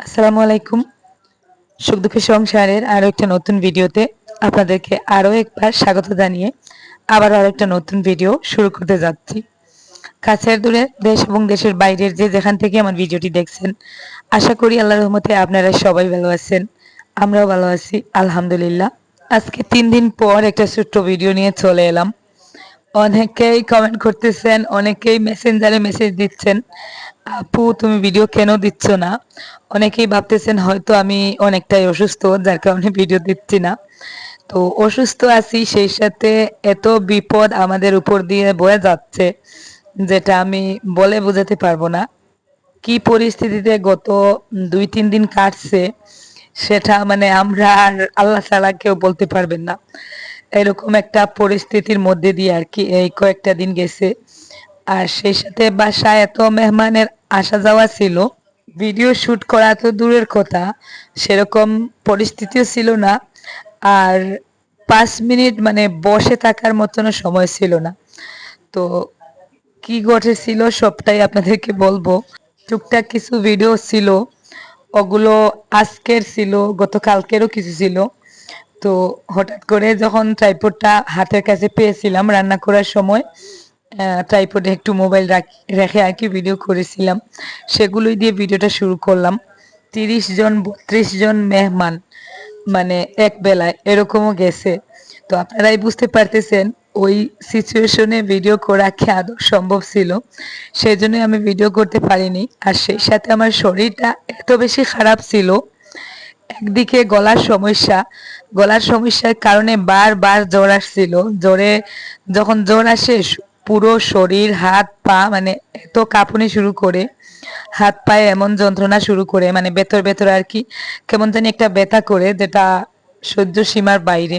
আসসালামু আলাইকুম। সুখ দুঃখের সংসারের আরও একটা নতুন ভিডিওতে আপনাদেরকে আরও একবার স্বাগত জানিয়ে আবার আরও একটা নতুন ভিডিও শুরু করতে যাচ্ছি। কাছের দূরে দেশ এবং দেশের বাইরের যে যেখান থেকে আমার ভিডিওটি দেখছেন, আশা করি আল্লাহ রহমতে আপনারা সবাই ভালো আছেন, আমরাও ভালো আছি, আলহামদুলিল্লাহ। আজকে তিন দিন পর একটা ছোট্ট ভিডিও নিয়ে চলে এলাম। অনেকেই কমেন্ট করতেছেন, অনেকেই মেসেঞ্জারে মেসেজ দিচ্ছেন, আপু, তুমি ভিডিও কেন দিচ্ছ না? অনেকেই ভাবতেছেন, হয়তো আমি অনেকটাই অসুস্থ, যার কারণে ভিডিও দিচ্ছি না। তো অসুস্থ আছি, সেই সাথে এত বিপদ আমাদের উপর দিয়ে বয়ে যাচ্ছে, যেটা আমি বলে বোঝাতে পারব না। কি পরিস্থিতিতে গত দুই, তিন দিন কাটছে, সেটা মানে আমরা আর আল্লাহ ছাড়া কেউ বলতে পারবেন না। এরকম একটা পরিস্থিতির মধ্যে দিয়ে আর কি এই কয়েকটা দিন গেছে। আর সেই সাথে বাসায় এত মেহমানের আসা যাওয়া ছিল ভিডিও শ্যুট করা তো দূরের কথা, সেরকম পরিস্থিতিও ছিল না। আর পাঁচ মিনিট মানে বসে থাকার মতনও সময় ছিল না। তো কি ঘটেছিল সবটাই আপনাদেরকে বলব। টুকটাক কিছু ভিডিও ছিল, ওগুলো আজকের ছিল, গতকালকেরও কিছু ছিল। তো হঠাৎ করে যখন ট্রাইপডটা হাতের কাছে পেয়েছিলাম রান্না করার সময় ট্রাইপডে একটু মোবাইল রেখে আর কি ভিডিও করেছিলাম। সেগুলোই দিয়ে ভিডিওটা শুরু করলাম। তিরিশ জন, বত্রিশ জন মেহমান মানে এক বেলায়, এরকমও গেছে। তো আপনারাই বুঝতে পারতেছেন, ওই সিচুয়েশনে ভিডিও করা কি আদৌ সম্ভব ছিল? সেই জন্যই আমি ভিডিও করতে পারিনি। আর সেই সাথে আমার শরীরটা এত বেশি খারাপ ছিল, একদিকে গলার সমস্যা গলার সমস্যার কারণে বারবার জ্বর আসছিল। জ্বরে যখন জ্বর আসে, পুরো শরীর, হাত, পা মানে এত কাঁপুনি শুরু করে, হাত, পায়ে এমন যন্ত্রণা শুরু করে মানে ভেতর ভেতর আর কি, কেমন জানি একটা ব্যথা করে যেটা সহ্য সীমার বাইরে।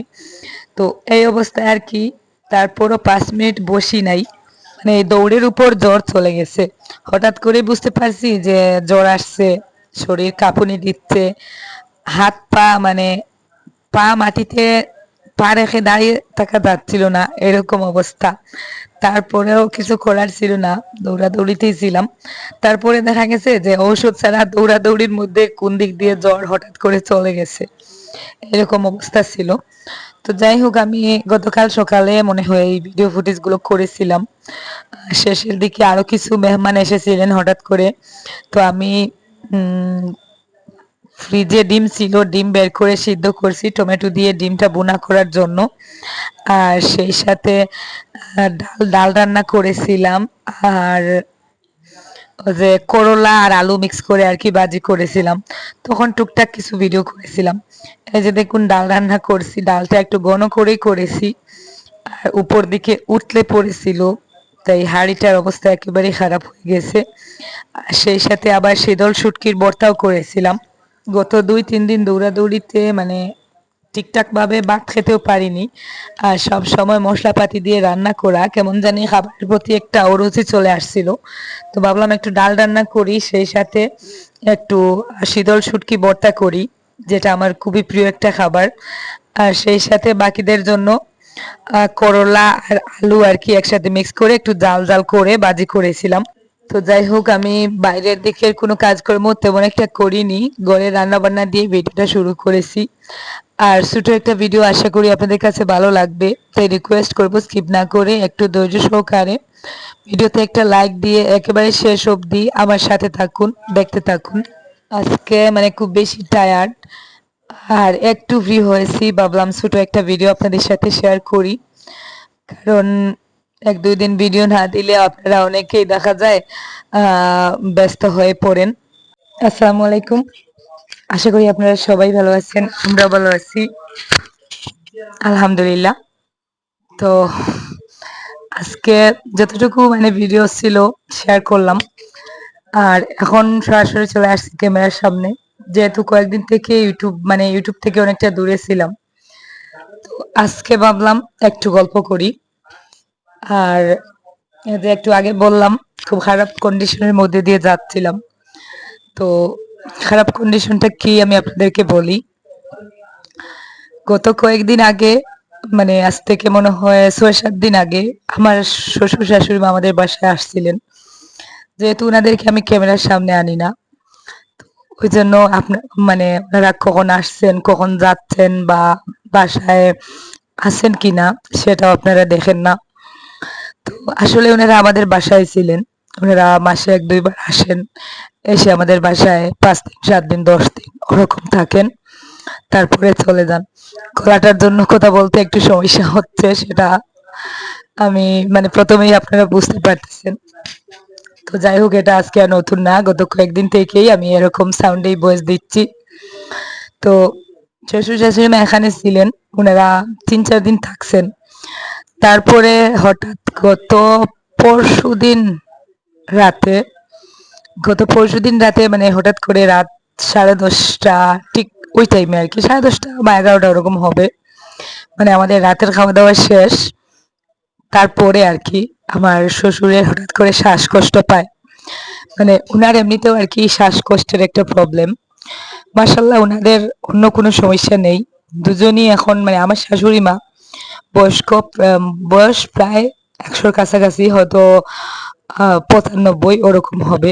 তো এই অবস্থায় আর কি, তারপরও পাঁচ মিনিট বসি নাই। মানে দৌড়ের উপর জ্বর চলে গেছে। হঠাৎ করে বুঝতে পারছি যে জ্বর আসছে, শরীর কাঁপুনি দিচ্ছে, হাত, পা মানে পা মাটিতে পা রেখে দাঁড়িয়ে থাকা যাচ্ছিল না, এরকম অবস্থা। তারপরেও কিছু করার ছিল না, দৌড়াদৌড়িতেই ছিলাম। তারপরে দেখা গেছে যে ঔষধ ছাড়া দৌড়াদৌড়ির মধ্যে কোন দিক দিয়ে জ্বর হঠাৎ করে চলে গেছে, এরকম অবস্থা ছিল। তো যাই হোক, আমি গতকাল সকালে মনে হয় এই ভিডিও ফুটেজগুলো করেছিলাম। শেষের দিকে আরও কিছু মেহমান এসেছিলেন হঠাৎ করে। তো আমি ফ্রিজে ডিম ছিল, ডিম বের করে সিদ্ধ করছি, টমেটো দিয়ে ডিমটা বোনা করার জন্য। আর সেই সাথে ডাল ডাল রান্না করেছিলাম। আর যে করলা আর আলু মিক্স করে আর কি বাজি করেছিলাম। তখন টুকটাক কিছু ভিডিও করেছিলাম। এই যে দেখুন, ডাল রান্না করছি, ডালটা একটু ঘন করেই করেছি। আর উপর দিকে উঠলে পড়েছিল, তাই হাঁড়িটার অবস্থা একেবারেই খারাপ হয়ে গেছে। সেই সাথে আবার শীতল শুটকির বর্তাও করেছিলাম। গত দুই, তিন দিন দৌড়াদৌড়িতে মানে ঠিকঠাকভাবে ভাত খেতেও পারিনি। আর সব সময় মশলাপাতি দিয়ে রান্না করা, কেমন জানি খাবারের প্রতি একটা অরুচি চলে আসছিল। তো ভাবলাম একটু ডাল রান্না করি, সেই সাথে একটু শীতল শুটকি বর্তা করি, যেটা আমার খুবই প্রিয় একটা খাবার। আর সেই সাথে বাকিদের জন্য করলা আর আলু আর কি একসাথে মিক্স করে একটু জাল জাল করে বাজি করেছিলাম। তো যাই হোক আমি বাইরের দিকের কোনো কাজকর্ম তেমন একটা করিনি। ঘরে রান্না বান্না দিয়ে ভিডিওটা শুরু করেছি। আর ছোট একটা ভিডিও আশা করি আপনাদের কাছে ভালো লাগবে। তাই রিকোয়েস্ট করব স্কিপ না করে একটু ধৈর্য সহকারে ভিডিওতে একটা লাইক দিয়ে একেবারে শেষ অবধি আমার সাথে থাকুন, দেখতে থাকুন। আজকে মানে খুব বেশি টায়ার্ড আর একটু ফ্রি হয়েছি, ভাবলাম ছোট একটা ভিডিও আপনাদের সাথে শেয়ার করি। কারণ এক, দুই দিন ভিডিও না দিলে আপনারা অনেকেই দেখা যায় ব্যস্ত হয়ে পড়েন। আসসালামু আলাইকুম। আশা করি আপনারা সবাই ভালো আছেন, আমরা ভালো আছি। আলহামদুলিল্লাহ। তো আজকে যতটুকু মানে ভিডিও ছিল শেয়ার করলাম। আর এখন সরাসরি চলে আসছি ক্যামেরার সামনে। যেহেতু কয়েকদিন থেকে ইউটিউব মানে ইউটিউব থেকে অনেকটা দূরে ছিলাম। তো আজকে ভাবলাম একটু গল্প করি। আর একটু আগে বললাম, খুব খারাপ কন্ডিশনের মধ্যে দিয়ে যাচ্ছিলাম। তো খারাপ কন্ডিশনটা কি আমি আপনাদেরকে বলি। গত কয়েকদিন আগে মানে আজ থেকে মনে হয় ছয় সাত দিন আগে, আমার শ্বশুর শাশুড়ি মা আমাদের বাসায় আসছিলেন। যেহেতু ওনাদেরকে আমি ক্যামেরার সামনে আনি না ওই জন্য আপনার মানে ওনারা কখন আসছেন, কখন যাচ্ছেন বা বাসায় আছেন কিনা, সেটাও আপনারা দেখেন না। তো আসলে ওনারা আমাদের বাসায় ছিলেন। ওনারা মাসে এক, দুইবার আসেন। এসে আমাদের বাসায় পাঁচ দিন, সাত দিন, দশ দিন ওরকম থাকেন। তারপরে চলে যান। গলাটার জন্য কথা বলতে একটু সমস্যা হচ্ছে, সেটা আমি মানে প্রথমেই আপনারা বুঝতে পারতেছেন। তো যাই হোক, এটা আজকে আর নতুন না। গত কয়েকদিন থেকেই আমি এরকম সাউন্ডেই বয়স দিচ্ছি। তো শ্বশুর শাশুড়ি মা এখানে ছিলেন। ওনারা তিন, চার দিন থাকছেন। তারপরে হঠাৎ গত পরশু দিন রাতে, গত পরশু দিন রাতে মানে হঠাৎ করে রাত সাড়ে দশটা, ঠিক ওই টাইমে আর কি, সাড়ে দশটা বা এগারোটা ওরকম হবে। মানে আমাদের রাতের খাওয়া দাওয়া শেষ। তারপরে আর কি আমার শ্বশুরের হঠাৎ করে শ্বাসকষ্ট পায়। মানে ওনার এমনিতেও আর কি শ্বাসকষ্টের একটা প্রবলেম মাসাল্লাহ ওনাদের অন্য কোনো সমস্যা নেই। দুজনই এখন মানে আমার শাশুড়ি মা বয়স্ক বয়স প্রায় একশোর কাছাকাছি, হয়তো পঁচানব্বই ওরকম হবে।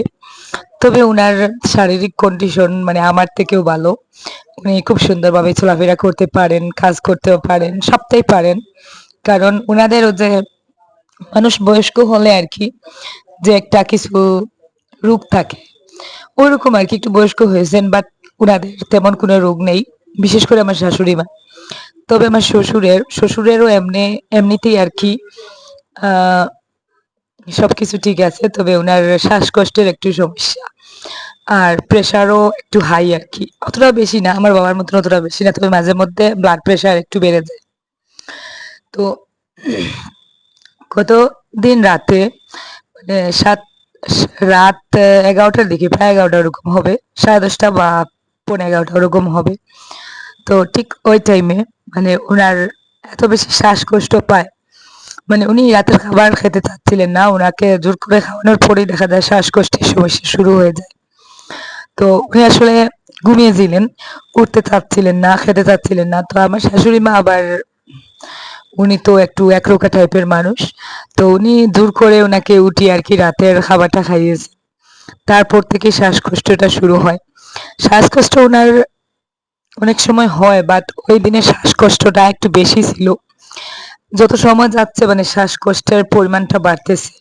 তবে ওনার শারীরিক কন্ডিশন মানে আমার থেকেও ভালো। উনি খুব সুন্দরভাবে চলাফেরা করতে পারেন, কাজ করতেও পারেন, সবটাই পারেন। কারণ ওনাদেরও যে মানুষ বয়স্ক হলে আর কি, যে একটা কিছু রোগ থাকে, ওরকম আর কি, একটু বয়স্ক হয়েছেন বাট ওনাদের তেমন কোনো রোগ নেই। বিশেষ করে আমার শাশুড়ি মা। তবে আমার শ্বশুরের, শ্বশুরেরও এমনি, এমনিতেই আর কি সব কিছু ঠিক আছে, তবে ওনার শ্বাসকষ্টের একটু সমস্যা। আর প্রেশারও একটু হাই আর কি। অতটা বেশি না, আমার বাবার মতন অতটা বেশি না, তবে মাঝে মধ্যে ব্লাড প্রেশার একটু বেড়ে যায়। তো গত দিন রাতে মানে সাত, রাত এগারোটার দিকে, প্রায় এগারোটা ওরকম হবে, সাড়ে দশটা বা পনেরো এগারোটা ওরকম হবে। তো ঠিক ওই টাইমে মানে ওনার এত বেশি শ্বাসকষ্ট পায়। মানে উনি রাতের খাবার খেতে চাচ্ছিলেন না ওনাকে জোর করে খাওয়ানোর পরেই দেখা যায় শ্বাসকষ্টের সমস্যা শুরু হয়ে যায়। তো উনি আসলে ঘুমিয়েছিলেন উঠতে চাচ্ছিলেন না, খেতে চাচ্ছিলেন না। তো আমার শাশুড়ি মা আবার উনি তো একটু একরোকা টাইপের মানুষ, তো উনি দূর করে ওনাকে উঠি আর কি রাতের খাবারটা খাইয়েছে। তারপর থেকে শ্বাসকষ্টটা শুরু হয়। শ্বাসকষ্ট ওনার অনেক সময় হয় বাট ওই দিনে শ্বাসকষ্টটা একটু বেশি ছিল। যত সময় যাচ্ছে মানে শ্বাসকষ্টের পরিমাণটা বাড়তেছে।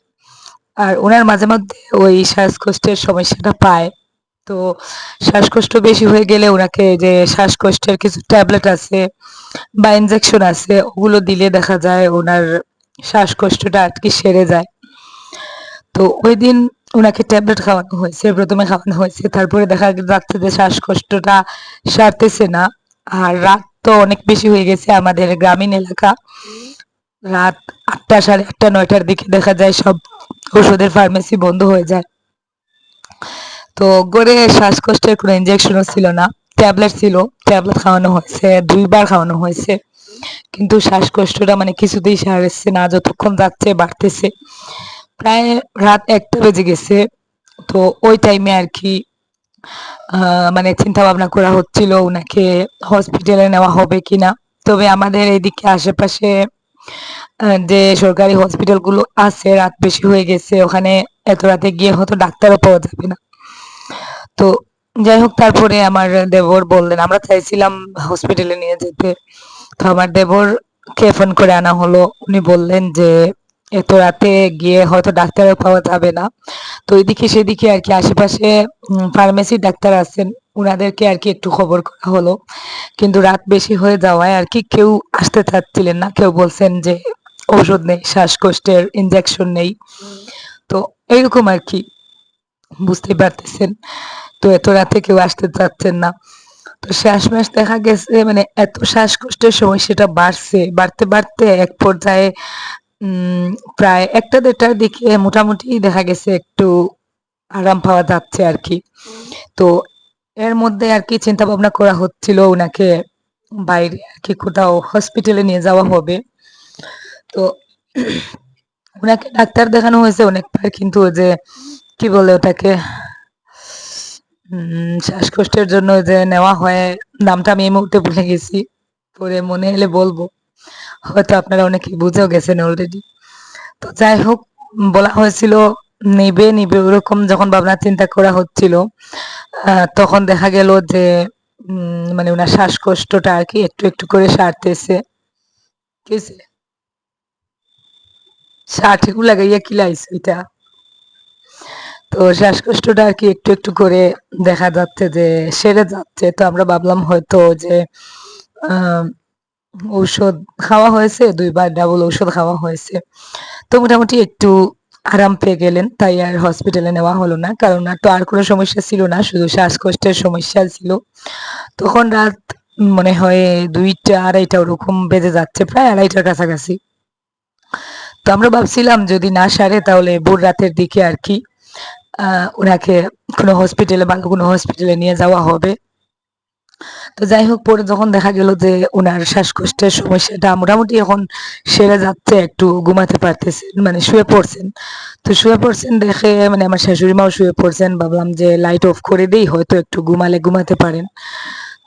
আর ওনার মাঝে মধ্যে ওই শ্বাসকষ্টের সমস্যাটা পায়। তো শ্বাসকষ্ট বেশি হয়ে গেলে ওনাকে যে শ্বাসকষ্টের কিছু ট্যাবলেট আছে বা ইনজেকশন আছে, ওগুলো দিলে দেখা যায় ওনার শ্বাসকষ্টটা আটকে সেরে যায়। তো ওই দিন ওনাকে ট্যাবলেট খাওয়ানো হয়েছে, প্রথমে খাওয়ানো হয়েছে, তারপরে দেখা যাচ্ছে যে শ্বাসকষ্টটা সারতেছে না, আর রাত তো অনেক বেশি হয়ে গেছে আমাদের গ্রামীণ এলাকা। রাত আটটা সাড়ে আটটা, নয়টার দিকে দেখা যায় সব ওষুধের ফার্মেসি বন্ধ হয়ে যায়। তো গড়ে শ্বাসকষ্টের কোনো ইঞ্জেকশনও ছিল না, ট্যাবলেট ছিল, ট্যাবলেট খাওয়ানো হয়েছে, দুইবার খাওয়ানো হয়েছে। কিন্তু শ্বাসকষ্টটা মানে কিছুতেই সারছে না, যতক্ষণ যাচ্ছে বাড়তেছে। প্রায় রাত একটা বেজে গেছে। তো ওই টাইমে আর কি মানে চিন্তা ভাবনা করা হচ্ছিল ওনাকে হসপিটালে নেওয়া হবে কিনা। তবে আমাদের এদিকে আশেপাশে যে সরকারি হসপিটালগুলো আছে, রাত বেশি হয়ে গেছে, ওখানে এত রাতে গিয়ে হয়তো ডাক্তারও পাওয়া যাবে না। তো যাই হোক, তারপরে আমার দেবর বললেন, আমরা চাইছিলাম হসপিটালে নিয়ে যেতে। তো আমার দেবরকে ফোন করে আনা হলো। উনি বললেন যে এত রাতে গিয়ে হয়তো ডাক্তারও পাওয়া যাবে না। তো এদিকে সেদিকে আর কি আশেপাশে ফার্মেসি ডাক্তার আছেন ওনাদেরকে আর কি একটু খবর করা হলো। কিন্তু রাত বেশি হয়ে যাওয়ায় আর কি কেউ আসতে চাচ্ছিলেন না। কেউ বলছেন যে ওষুধ নেই, শ্বাসকষ্টের ইনজেকশন নেই। তো এইরকম আর কি বুঝতেই পারতেছেন। তো এত রাতে কেউ আসতে চাচ্ছেন না। তো শ্বাসমাস দেখা গেছে মানে এত শ্বাসকষ্টের সময় সেটা বাড়ছে। বাড়তে বাড়তে এক পর্যায়ে প্রায় একটা দেড়টার দিকে মোটামুটি দেখা গেছে একটু আরাম পাওয়া যাচ্ছে আর কি। তো এর মধ্যে আর কি চিন্তা ভাবনা করা হচ্ছিল ওনাকে বাইরে আর কি কোথাও হসপিটালে নিয়ে যাওয়া হবে। তো ওনাকে ডাক্তার দেখানো হয়েছে অনেকবার, কিন্তু যে কি বলে ওটাকে শ্বাসকষ্টের জন্য যে নেওয়া হয়, নামটা আমি এই মুহূর্তে ভুলে গেছি। পরে মনে এলে বলব। হয়তো আপনারা অনেকে বুঝেও গেছেন অলরেডি তো যাই হোক, বলা হয়েছিল, নিবে নিবে ওরকম যখন ভাবনা চিন্তা করা হচ্ছিল তখন দেখা গেল যে মানে ওনার শ্বাসকষ্টটা আর কি একটু একটু করে সারতেছে। কি হইছে? ষাটগু লাগাইয়া কি লাইছে এটা তো শ্বাসকষ্টটা আর কি একটু একটু করে দেখা যাচ্ছে যে, সেরে যাচ্ছে। তো আমরা ভাবলাম হয়তো যে ঔষধ খাওয়া হয়েছে, দুইবার ডাবল ঔষধ খাওয়া হয়েছে। তো মোটামুটি একটু আরাম পেয়ে গেলেন, তাই আর হসপিটালে নেওয়া হলো না। কারণ আর তো আর কোনো সমস্যা ছিল না, শুধু শ্বাসকষ্টের সমস্যা ছিল। তখন রাত মনে হয় দুইটা, আড়াইটা ওরকম বেজে যাচ্ছে, প্রায় আড়াইটার কাছাকাছি। তো আমরা ভাবছিলাম যদি না সারে তাহলে ভোর রাতের দিকে আর কি ওনাকে কোনো হসপিটালে ভালো কোনো হসপিটালে নিয়ে যাওয়া হবে। তো যাই হোক, পরে যখন দেখা গেল যে ওনার শ্বাসকষ্টের সমস্যাটা মোটামুটি এখন সেরে যাচ্ছে, একটু ঘুমাতে পারতেছেন মানে শুয়ে পড়ছেন। তো শুয়ে পড়ছেন দেখে মানে আমার শাশুড়ি মাও শুয়ে পড়ছেন, ভাবলাম যে লাইট অফ করে দেই, হয়তো একটু ঘুমালে ঘুমাতে পারেন।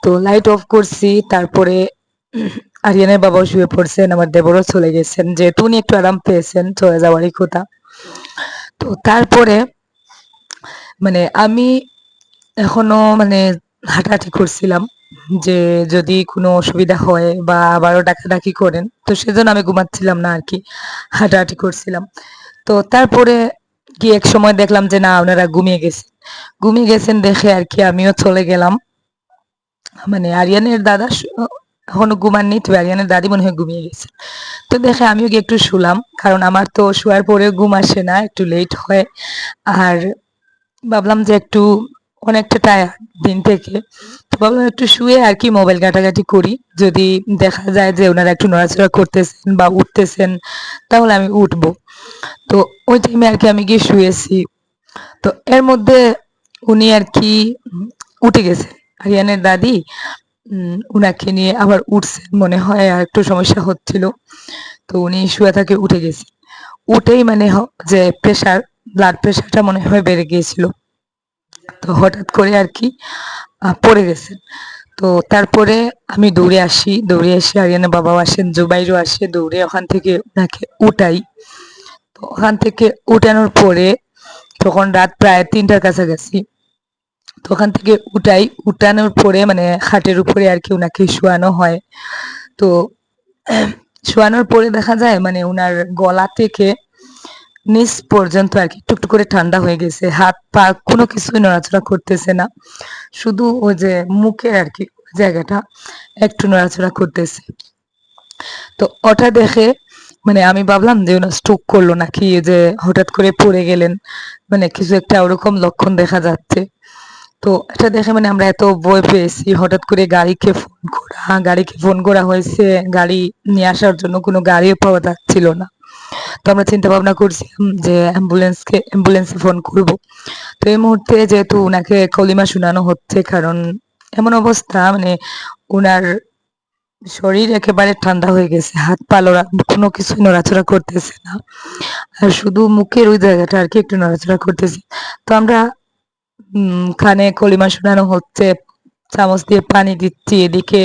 তো লাইট অফ করছি, তারপরে আরিয়ানের বাবাও শুয়ে পড়ছেন, আমার দেবরও চলে গেছেন, যেহেতু উনি একটু আরাম পেয়েছেন, চলে যাওয়ারই কথা। তো তারপরে মানে আমি এখনও মানে হাঁটাহাঁটি করছিলাম যে যদি কোনো অসুবিধা হয় বা আবারও ডাকাডাকি করেন, তো সেজন্য আমি ঘুমাচ্ছিলাম না আর কি হাঁটাহাঁটি করছিলাম। তো তারপরে কি এক সময় দেখলাম যে না, ওনারা ঘুমিয়ে গেছেন ঘুমিয়ে গেছেন দেখে আর কি আমিও চলে গেলাম। মানে আরিয়ানের দাদা এখনও ঘুমাননি তো আরিয়ানের দাদি মনে হয় ঘুমিয়ে গেছে। তো দেখে আমিও গিয়ে একটু শুলাম, কারণ আমার তো শোয়ার পরেও ঘুম আসে না, একটু লেট হয়। আর ভাবলাম যে একটু অনেকটা টায়ার্ড দিন থেকে। তো ভাবলাম একটু শুয়ে আর কি মোবাইল ঘাটাঘাটি করি। যদি দেখা যায় যে ওনারা একটু নড়াচড়া করতেছেন বা উঠতেছেন, তাহলে আমি উঠবো। তো ওই টাইমে আর কি আমি গিয়ে শুয়েছি। তো এর মধ্যে উনি আর কি উঠে গেছে। আরিয়ানের দাদি উনাকে নিয়ে আবার উঠছেন মনে হয়, আর একটু সমস্যা হচ্ছিল। তো উনি শুয়ে থাকে উঠে গেছে। উঠেই মানে যে প্রেশার ব্লাড প্রেশারটা মনে হয় বেড়ে গিয়েছিল। তো হঠাৎ করে আর কি পড়ে গেছেন। তো তারপরে আমি দৌড়ে আসি, দৌড়ে এসে আরিয়ানের বাবাও আসেন, জুবাইরও আসে, দৌড়ে ওখান থেকে ওনাকে উঠাই। তো ওখান থেকে উঠানোর পরে তখন রাত প্রায় তিনটার কাছাকাছি। তো ওখান থেকে উঠাই, উঠানোর পরে মানে খাটের উপরে আর কি ওনাকে শোয়ানো হয়। তো শোয়ানোর পরে দেখা যায় মানে ওনার গলা থেকে নিচ পর্যন্ত আর কি, টুকটুক করে ঠান্ডা হয়ে গেছে, হাত পা কোনো কিছুই নড়াচড়া করতেছে না। শুধু ওই যে মুখের আর কি জায়গাটা একটু নড়াচড়া করতেছে। তো ওটা দেখে মানে আমি ভাবলাম যে ওনার স্ট্রোক করল নাকি যে হঠাৎ করে পড়ে গেলেন মানে কিছু একটা ওরকম লক্ষণ দেখা যাচ্ছে। তো এটা দেখে মানে আমরা এত ভয় পেয়েছি, হঠাৎ করে গাড়িকে ফোন করা, গাড়িকে ফোন করা হয়েছে, গাড়ি নিয়ে আসার জন্য কোনো গাড়িও পাওয়া যাচ্ছিল না। তো আমরা চিন্তা ভাবনা করছিলাম যে অ্যাম্বুলেন্সকে অ্যাম্বুলেন্সে ফোন করব। তো এই মুহূর্তে যেহেতু ওনাকে কলিমা শোনানো হচ্ছে, কারণ এমন অবস্থা মানে ওনার শরীর একেবারে ঠান্ডা হয়ে গেছে, হাত পা কোনো কিছুই নড়াচড়া করতেছে না। আর শুধু মুখের ওই জায়গাটা আর কি একটু নড়াচড়া করতেছে। তো আমরা কানে কলিমা শোনানো হচ্ছে, চামচ দিয়ে পানি দিচ্ছি, এদিকে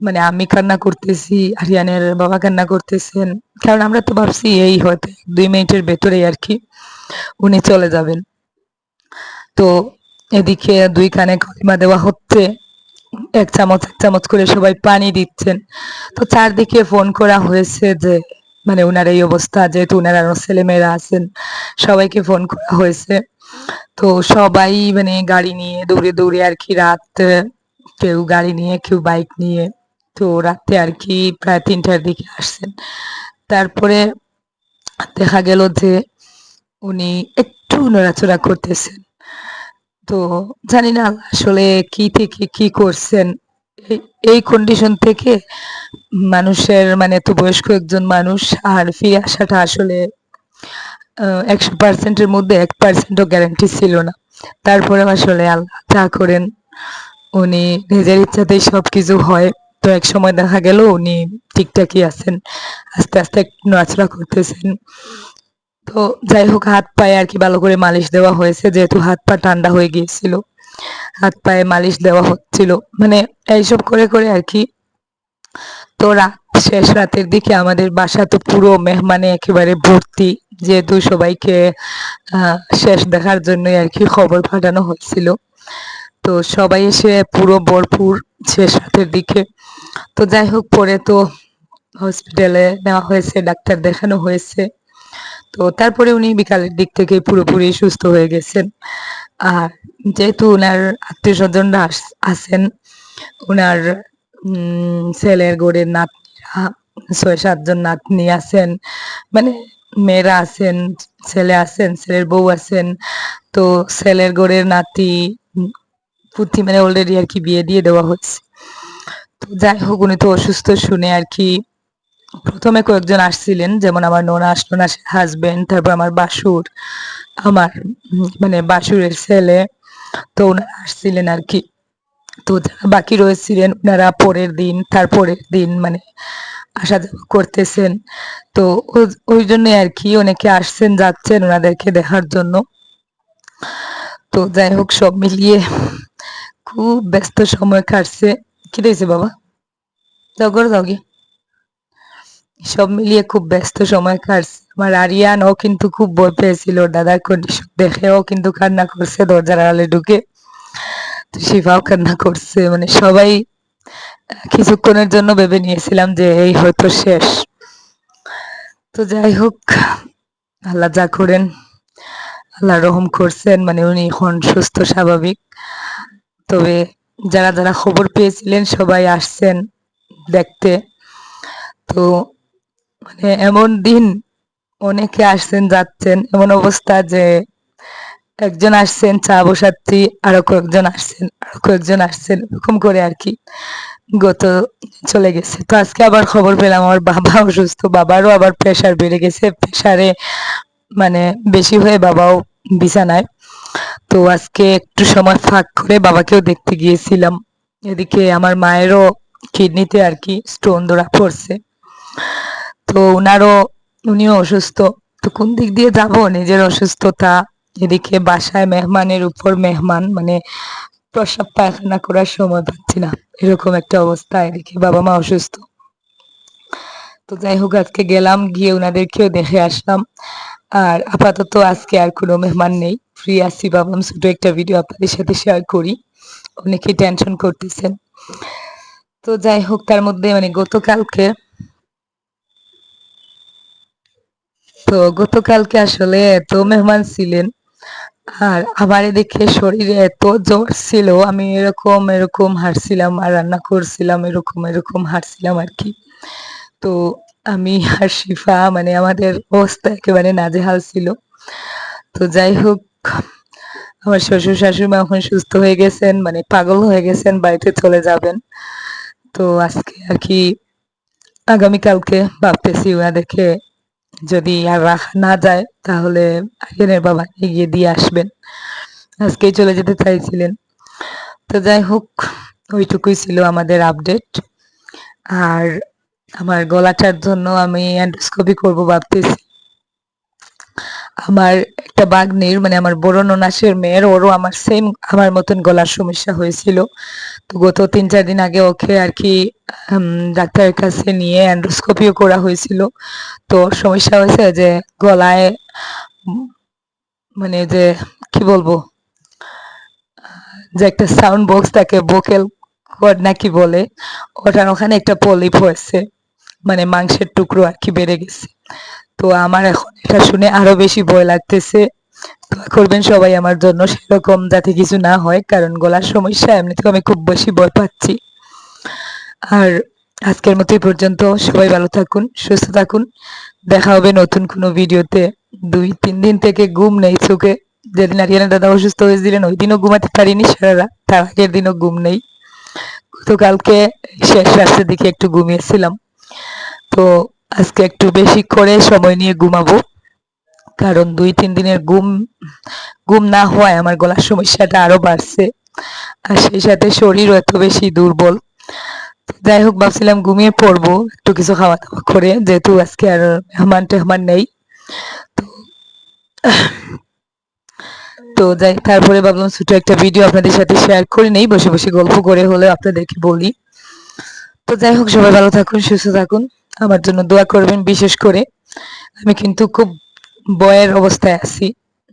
মানে আমি কান্না করতেছি, আরিয়ানের বাবা কান্না করতেছেন। কারণ আমরা তো ভাবছি এই হয়তো দুই মিনিটের ভেতরে আর কি উনি চলে যাবেন। তো এদিকে দুই কানে কলিমা দেওয়া হচ্ছে। এক চামচ এক চামচ করে সবাই পানি দিচ্ছেন। তো চারদিকে ফোন করা হয়েছে যে মানে ওনার এই অবস্থা, যেহেতু ওনার আরও ছেলেমেয়েরা আছেন, সবাইকে ফোন করা হয়েছে। তো সবাই মানে গাড়ি নিয়ে দৌড়ে দৌড়ে আর কি রাত, কেউ গাড়ি নিয়ে, কেউ বাইক নিয়ে তো রাতে আর কি প্রায় তিনটার দিকে আসছেন। তারপরে দেখা গেল যে উনি একটু নড়াচড়া করতেছেন। তো জানি না আসলে কি থেকে কি করছেন। এই- কন্ডিশন থেকে মানুষের মানে এত বয়স্ক একজন মানুষ আর ফিরে আসাটা আসলে একশো পার্সেন্টের মধ্যে এক পার্সেন্টও গ্যারান্টি ছিল না। তারপরে আসলে আল্লাহ যা করেন, উনি নিজের ইচ্ছাতেই সব কিছু হয়। তো এক সময় দেখা গেল উনি ঠিকঠাকই আছেন, আস্তে আস্তে একটু নড়াচড়া করতেছেন। তো যাই হোক, হাত পায়ে আর কি ভালো করে মালিশ দেওয়া হয়েছে, যেহেতু হাত পা ঠান্ডা হয়ে গিয়েছিল। হাত পায়ে মালিশ দেওয়া হচ্ছিল। মানে এইসব করে করে আর কি তো রাত শেষ, রাতের দিকে আমাদের বাসা তো পুরো মেহমানে একেবারে ভর্তি, যেহেতু সবাইকে শেষ দেখার জন্যই আর কি খবর পাঠানো হয়েছিল তো সবাই এসে পুরো ভরপুর শেষ রাতের দিকে তো যাই হোক, পরে তো হসপিটালে নেওয়া হয়েছে, ডাক্তার দেখানো হয়েছে। তো তারপরে উনি বিকালের দিক থেকে পুরোপুরি সুস্থ হয়ে গেছেন। আর যেহেতু ওনার আত্মীয় স্বজনরা আছেন ওনার ছেলের গোড়ের নাতনিরা, ছয় সাতজন নাতনি আছেন মানে মেয়েরা আছেন, ছেলে আছেন, ছেলের বউ আছেন। তো ছেলের গোড়ের নাতি পুতি মানে অলরেডি আর কি বিয়ে দিয়ে দেওয়া হয়েছে তো যাই হোক, উনি তো অসুস্থ শুনে আর কি প্রথমে কয়েকজন আসছিলেন, যেমন আমার নোনা নোনাসের হাজবেন্ড তারপর আমার বাসুর, আমার মানে বাসুরের ছেলে, তো ওনারা আসছিলেন আর কি। তো যারা বাকি রয়েছিলেন, ওনারা পরের দিন তারপরের দিন মানে আসা যাওয়া করতেছেন। তো ওই জন্য আর কি অনেকে আসছেন, যাচ্ছেন ওনাদেরকে দেখার জন্য। তো যাই হোক, সব মিলিয়ে খুব ব্যস্ত সময় কাটছে। কি দিয়েছে বাবা? যাও করে সব মিলিয়ে খুব ব্যস্ত সময় কাটছে। আমার আরিয়ান ও কিন্তু খুব ভয় পেয়েছিল। দাদার কন্ডিশন দেখে ও কিন্তু কান্না করছে, দরজার আড়ালে ঢুকে। তো শিফাও কান্না করছে। মানে সবাই কিছুক্ষণের জন্য ভেবে নিয়েছিলাম যে এই হয়তো শেষ। তো যাই হোক, আল্লাহ যা করেন, আল্লাহ রহম করছেন। মানে উনি এখন সুস্থ, স্বাভাবিক। তবে যারা যারা খবর পেয়েছিলেন, সবাই আসছেন দেখতে। তো মানে এমন দিন অনেকে আসছেন, যাচ্ছেন, এমন অবস্থা যে একজন আসছেন, চা বসাচ্ছি, আরও কয়েকজন আসছেন, আরও কয়েকজন আসছেন, এরকম করে আর কি গত চলে গেছে। তো আজকে আবার খবর পেলাম, আমার বাবা অসুস্থ, বাবারও আবার প্রেশার বেড়ে গেছে। প্রেশারে মানে বেশি হয়ে বাবাও বিছানায়। তো আজকে একটু সময় ফাঁক করে বাবাকেও দেখতে গিয়েছিলাম। এদিকে আমার মায়েরও কিডনিতে আর কি স্টোন ধরা পড়ছে। তো ওনারও উনিও অসুস্থ। তো কোন দিক দিয়ে যাব? নিজের অসুস্থতা, এদিকে বাসায় মেহমানের উপর মেহমান মানে প্রসাব পায়খানা করার সময় পাচ্ছি না। এরকম একটা অবস্থা, এদিকে বাবা মা অসুস্থ। তো যাই হোক, আজকে গেলাম, গিয়ে ওনাদেরকেও দেখে আসলাম। আর আপাতত আজকে আর কোনো মেহমান নেই। ফ্রি আছি, ভাবলাম ছোট একটা ভিডিও আপনাদের সাথে শেয়ার করি। অনেকেই টেনশন করতেছেন। তো যাই হোক, তার মধ্যে মানে গতকালকে তো গতকালকে আসলে এত মেহমান ছিলেন আর আমার এদিকে শরীরে এত জ্বর ছিল। আমি এরকম এরকম হাঁটছিলাম আর রান্না করছিলাম, এরকম এরকম হাঁটছিলাম আর কি। তো আমি আর শিফা মানে আমাদের অবস্থা একেবারে নাজেহাল ছিল। তো যাই হোক, আমার শ্বশুর শাশুড়িমা এখন সুস্থ হয়ে গেছেন মানে পাগল হয়ে গেছেন, বাড়িতে চলে যাবেন। তো আজকে আর কি আগামীকালকে ভাবতেছি ওনাদেরকে যদি আর রাখা না যায়, তাহলে আরিয়ানের বাবা এগিয়ে দিয়ে আসবেন। আজকেই চলে যেতে চাইছিলেন। তো যাই হোক, ওইটুকুই ছিল আমাদের আপডেট আর আমার গলাটার জন্য আমি অ্যান্ডোস্কোপি করব ভাবতেছি। আমার একটা বাগ্নির মানে আমার বড় ননাসের মেয়ের, ওরও আমার সেম আমার মতন গলার সমস্যা হয়েছিল। তো গত তিন চার দিন আগে ওকে আর কি ডাক্তারের কাছে নিয়ে অ্যান্ডোস্কোপিও করা হয়েছিল। তো সমস্যা হয়েছে যে গলায় মানে যে কি বলব, যে একটা সাউন্ড বক্স থাকে ভোকেল কর্ড নাকি বলে, ওটার ওখানে একটা পলিপ হয়েছে। মানে মাংসের টুকরো আর কি বেড়ে গেছে। তো আমার এখন এটা শুনে আরও বেশি ভয় লাগতেছে। করবেন সবাই আমার জন্য সেরকম যাতে কিছু না হয়, কারণ গলার সমস্যা, এমনিতেও আমি খুব বেশি ভয় পাচ্ছি। আর আজকের মতো পর্যন্ত, সবাই ভালো থাকুন, সুস্থ থাকুন। দেখা হবে নতুন কোনো ভিডিওতে। দুই, তিন দিন থেকে ঘুম নেই চোখে। যেদিন আরিয়ানা দাদা অসুস্থ হয়েছিলেন, ওই দিনও ঘুমাতে পারিনি সারা রাত। তার আগের দিনও ঘুম নেই। গতকালকে শেষ রাস্তার দিকে একটু ঘুমিয়েছিলাম। তো আজকে একটু বেশি করে সময় নিয়ে ঘুমাবো। কারণ দুই, তিন দিনের ঘুম ঘুম না হওয়ায় আমার গলার সমস্যাটা আরও বাড়ছে। আর সেই সাথে শরীরও এত বেশি দুর্বল। যাই হোক, ভাবছিলাম ঘুমিয়ে পড়ব, একটু কিছু খাওয়া দাওয়া করে, যেহেতু আজকে আর মেহমান টেহমান নেই। তো তো যাই, তারপরে ভাবলাম ছোট একটা ভিডিও আপনাদের সাথে শেয়ার করে নেই, বসে বসে গল্প করে হলে আপনাদেরকে বলি। তো যাই হোক সবাই ভালো থাকুন সুস্থ থাকুন। আমার জন্য দোয়া করবেন বিশেষ করে আমি কিন্তু খুব বয়ের অবস্থায় আছি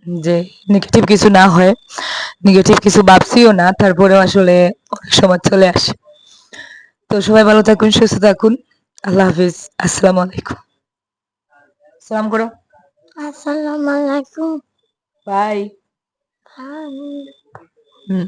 যে নেগেটিভ কিছু না হয় নেগেটিভ কিছু ভাবছিও না তারপরেও আসলে অনেক সময় চলে আসে। তো সবাই ভালো থাকুন সুস্থ থাকুন। আল্লাহ হাফিজ আসসালামু আলাইকুম। সালাম করো। আসসালামু আলাইকুম। বাই। হুম।